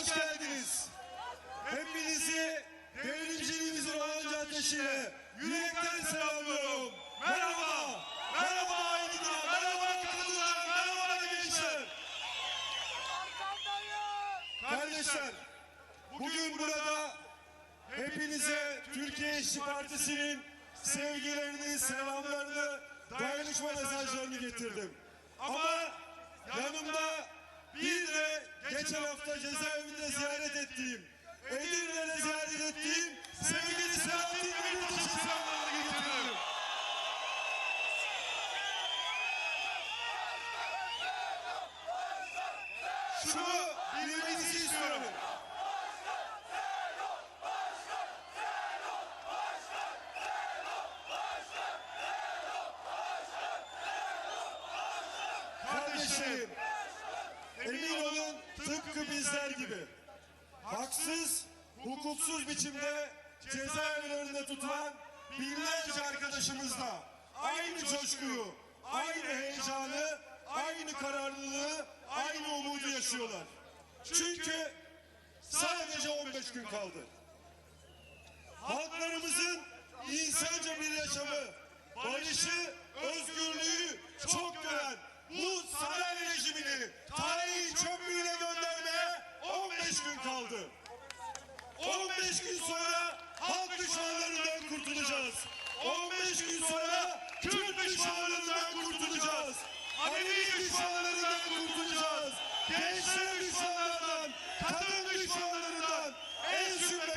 hoş geldiniz. Hepinizi devrimciliğimizin olanca ateşiyle yürekten selamlıyorum. Merhaba, merhaba aydınlar, merhaba kadınlar, merhaba gençler. Kardeşler, bugün burada hepinize Türkiye İşçi Partisi'nin sevgilerini, selamlarını, dayanışma mesajlarını getirdim. Ama yanımda bir de geçen hafta cezaevinde ziyaret ettiğim, Edirne'de ziyaret ettiğim sevgili Selahattin Demirtaş'ın selamlarını getiriyorum. Şunu bilmenizi istiyorum. Olun tıpkı bizler gibi haksız, hukuksuz biçimde cezaevlerinde tutulan binlerce arkadaşımızla aynı coşkuyu, aynı heyecanı, aynı kararlılığı, aynı umudu yaşıyorlar. Çünkü sadece 15 gün kaldı. Halklarımızın insanca bir yaşamı, barışı, özgürlüğü çok gören bu saray rejimini tarihin çöplüğüne göndermeye 15 gün kaldı. 15 gün sonra halk düşmanlarından kurtulacağız. 15 gün sonra Kürt düşmanlarından kurtulacağız. Alevi düşmanlarından kurtulacağız. Gençler düşmanlarından, kadın düşmanlarından, en zümre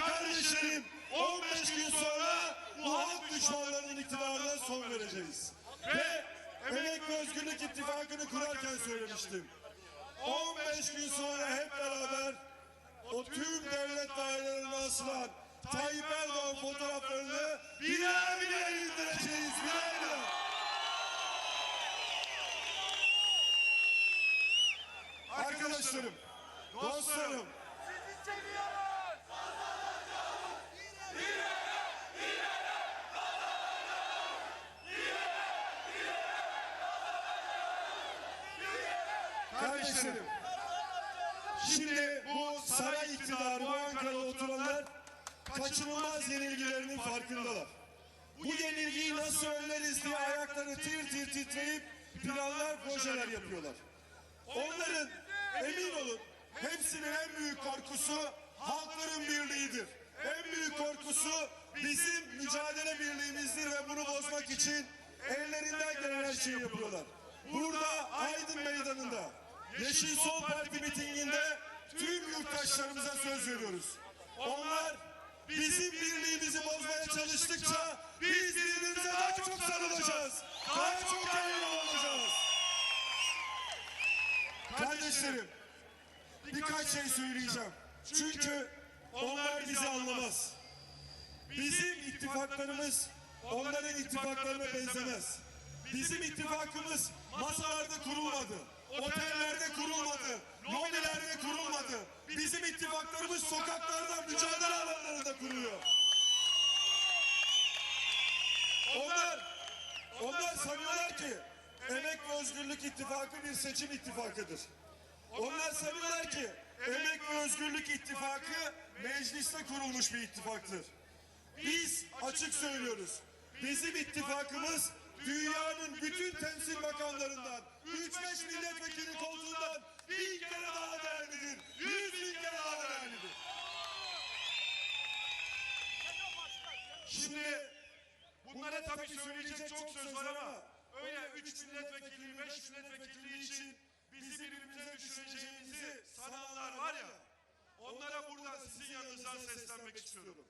kardeşlerim 15 gün sonra bu halk düşmanlarının iktidarına son vereceğiz. Ve Emek ve Özgürlük İttifakı'nı kurarken söylemiştim. 15 gün sonra hep beraber o tüm devlet dairelerine asılan Tayyip Erdoğan fotoğraflarını birer birer indireceğiz. Birer birer. Arkadaşlarım, dostlarım, Sizi seviyoruz. Kardeşlerim. Şimdi bu saray iktidarı, bu Ankara'da oturanlar kaçınılmaz yenilgilerinin farkındalar. Bu yenilgiyi nasıl önleriz diye ayakları tir tir titreyip planlar, projeler yapıyorlar. Onların emin olun hepsinin en büyük korkusu halkların birliğidir. En büyük korkusu bizim mücadele birliğimizdir ve bunu bozmak için ellerinden gelen her şeyi yapıyorlar. Burada Aydın Meydanı'nda Yeşil Sol Parti mitinginde tüm yurttaşlarımıza söz veriyoruz. Onlar bizim birliğimizi bozmaya çalıştıkça biz birbirimize daha çok sarılacağız. Daha çok yanında olacağız. Kardeşlerim, birkaç şey söyleyeceğim. Çünkü onlar bizi anlamaz. Bizim ittifaklarımız onların ittifaklarına benzemez. Bizim ittifakımız masalarda kurulmadı. Otellerde kurulmadı. Lobilerde kurulmadı. Bizim ittifaklarımız sokaklarda, mücadele alanlarında kuruluyor. Onlar onlar sanıyorlar ki Emek ve Özgürlük İttifakı bir seçim ittifakıdır. Onlar sanıyorlar ki Emek ve Özgürlük İttifakı mecliste kurulmuş bir ittifaktır. Biz açık söylüyoruz. Bizim ittifakımız dünyanın bütün temsil bakanlarından, 3-5 milletvekili koltuğundan bin kere daha değerlidir. Yüz bin kere daha değerlidir. Şimdi bunlara tabii söyleyecek çok söz var ama öyle 3 milletvekili, 5 milletvekili için bizi birbirimize düşüreceğimizi sananlar var ya onlara buradan sizin yanınızdan seslenmek istiyorum.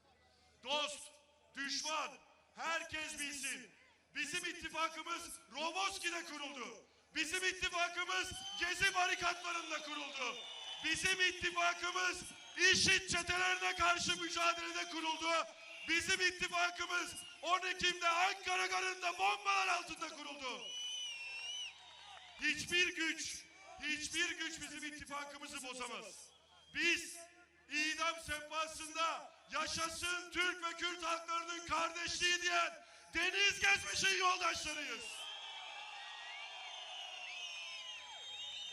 Dost, düşman, herkes bilsin. Bizim ittifakımız Roboski'de kuruldu. Bizim ittifakımız Gezi barikatlarında kuruldu. Bizim ittifakımız IŞİD çetelerine karşı mücadelede kuruldu. Bizim ittifakımız 10 Ekim'de Ankara garında bombalar altında kuruldu. Hiçbir güç, hiçbir güç bizim ittifakımızı bozamaz. Biz idam sehpasında yaşasın Türk ve Kürt halklarının kardeşliği diyen Deniz Gezmiş'in yoldaşlarıyız.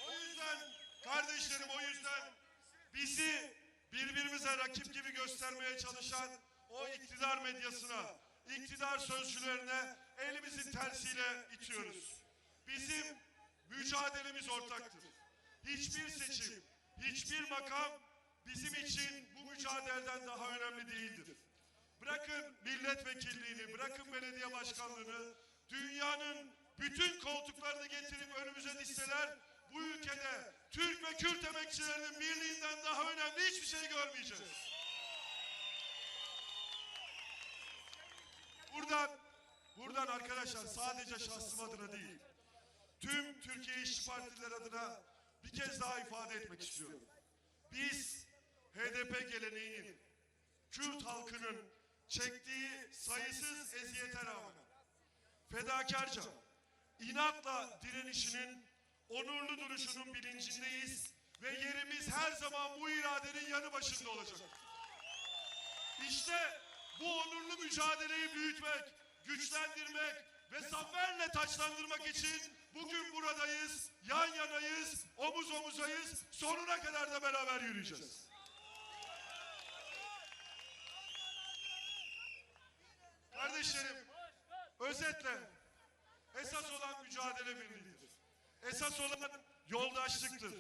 O yüzden kardeşlerim o yüzden bizi birbirimize rakip gibi göstermeye çalışan o iktidar medyasına, iktidar sözcülerine elimizin tersiyle itiyoruz. Bizim mücadelemiz ortaktır. Hiçbir seçim, hiçbir makam bizim için bu mücadeleden daha önemli değildir. Bırakın milletvekilliğini, bırakın belediye başkanlığını, dünyanın bütün koltuklarını getirip önümüze dizseler, bu ülkede Türk ve Kürt emekçilerinin birliğinden daha önemli hiçbir şey görmeyeceğiz. Buradan, buradan arkadaşlar sadece şahsım adına değil, tüm Türkiye İşçi Partiler adına bir kez daha ifade etmek istiyorum. Biz HDP geleneğinin, Kürt halkının çektiği sayısız eziyete rağmen fedakarca, inatla direnişinin, onurlu duruşunun bilincindeyiz ve yerimiz her zaman bu iradenin yanı başında olacak. İşte bu onurlu mücadeleyi büyütmek, güçlendirmek ve zaferle taçlandırmak için bugün buradayız, yan yanayız, omuz omuzayız, sonuna kadar da beraber yürüyeceğiz. Kardeşlerim, özetle esas olan mücadele birliğidir. Esas olan yoldaşlıktır.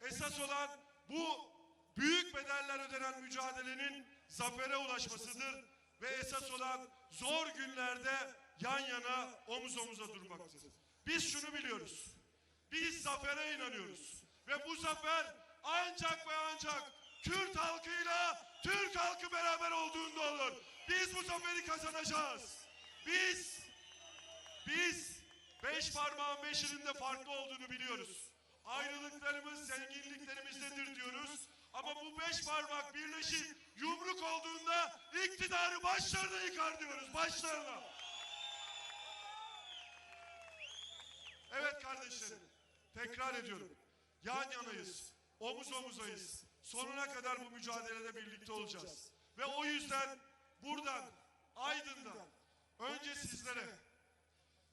Esas olan bu büyük bedeller ödenen mücadelenin zafere ulaşmasıdır ve esas olan zor günlerde yan yana omuz omuza durmaktır. Biz şunu biliyoruz. Biz zafere inanıyoruz. Ve bu zafer ancak ve ancak Kürt halkıyla Türk halkı beraber olduğunda olur. Biz bu zaferi kazanacağız. Biz biz beş parmağın beşinin de farklı olduğunu biliyoruz. Ayrılıklarımız zenginliklerimizdedir diyoruz. Ama bu beş parmak birleşip yumruk olduğunda iktidarı başlarına yıkar diyoruz. Başlarına. Evet kardeşlerim. Tekrar ediyorum. Yan yanayız. Omuz omuzayız. Sonuna kadar bu mücadelede birlikte olacağız. Ve o yüzden buradan, Aydın'dan. Önce sizlere,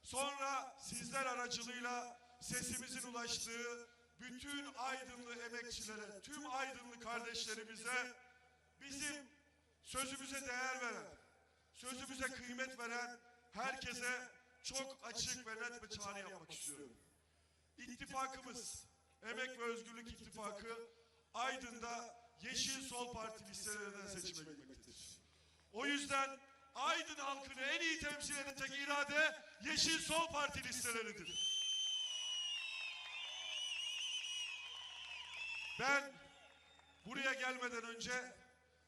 sonra sizler aracılığıyla sesimizin ulaştığı bütün Aydınlı emekçilere, tüm Aydınlı kardeşlerimize bizim sözümüze değer veren, sözümüze kıymet veren herkese çok açık ve net bir çağrı yapmak istiyorum. İttifakımız, Emek ve Özgürlük İttifakı Aydın'da Yeşil Sol Parti listelerinden seçime gitmektedir. O yüzden Aydın halkını en iyi temsil edecek irade Yeşil Sol Parti listeleridir. Ben buraya gelmeden önce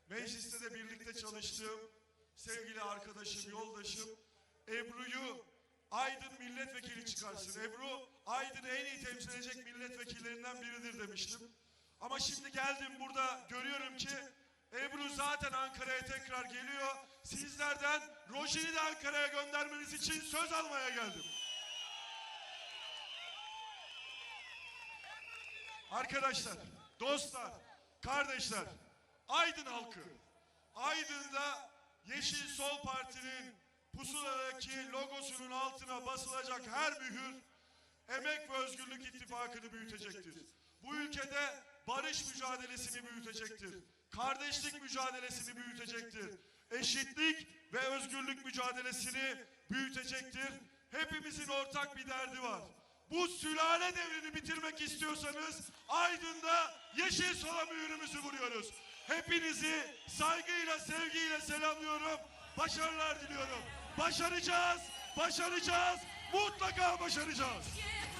mecliste de birlikte çalıştığım sevgili arkadaşım, yoldaşım Ebru'yu Aydın milletvekili çıkarsın. Ebru Aydın'ı en iyi temsil edecek milletvekillerinden biridir demiştim. Ama şimdi geldim burada görüyorum ki Ebru zaten Ankara'ya tekrar geliyor. Sizlerden Rojin'i de Ankara'ya göndermeniz için söz almaya geldim. Arkadaşlar, dostlar, kardeşler, Aydın halkı, Aydın'da Yeşil Sol Parti'nin pusuladaki logosunun altına basılacak her mühür Emek ve Özgürlük İttifakı'nı büyütecektir. Bu ülkede barış mücadelesini büyütecektir. Kardeşlik mücadelesini büyütecektir. Eşitlik ve özgürlük mücadelesini büyütecektir. Hepimizin ortak bir derdi var. Bu sülale devrini bitirmek istiyorsanız Aydın'da yeşil sola mühürümüzü vuruyoruz. Hepinizi saygıyla, sevgiyle selamlıyorum. Başarılar diliyorum. Başaracağız, başaracağız, mutlaka başaracağız.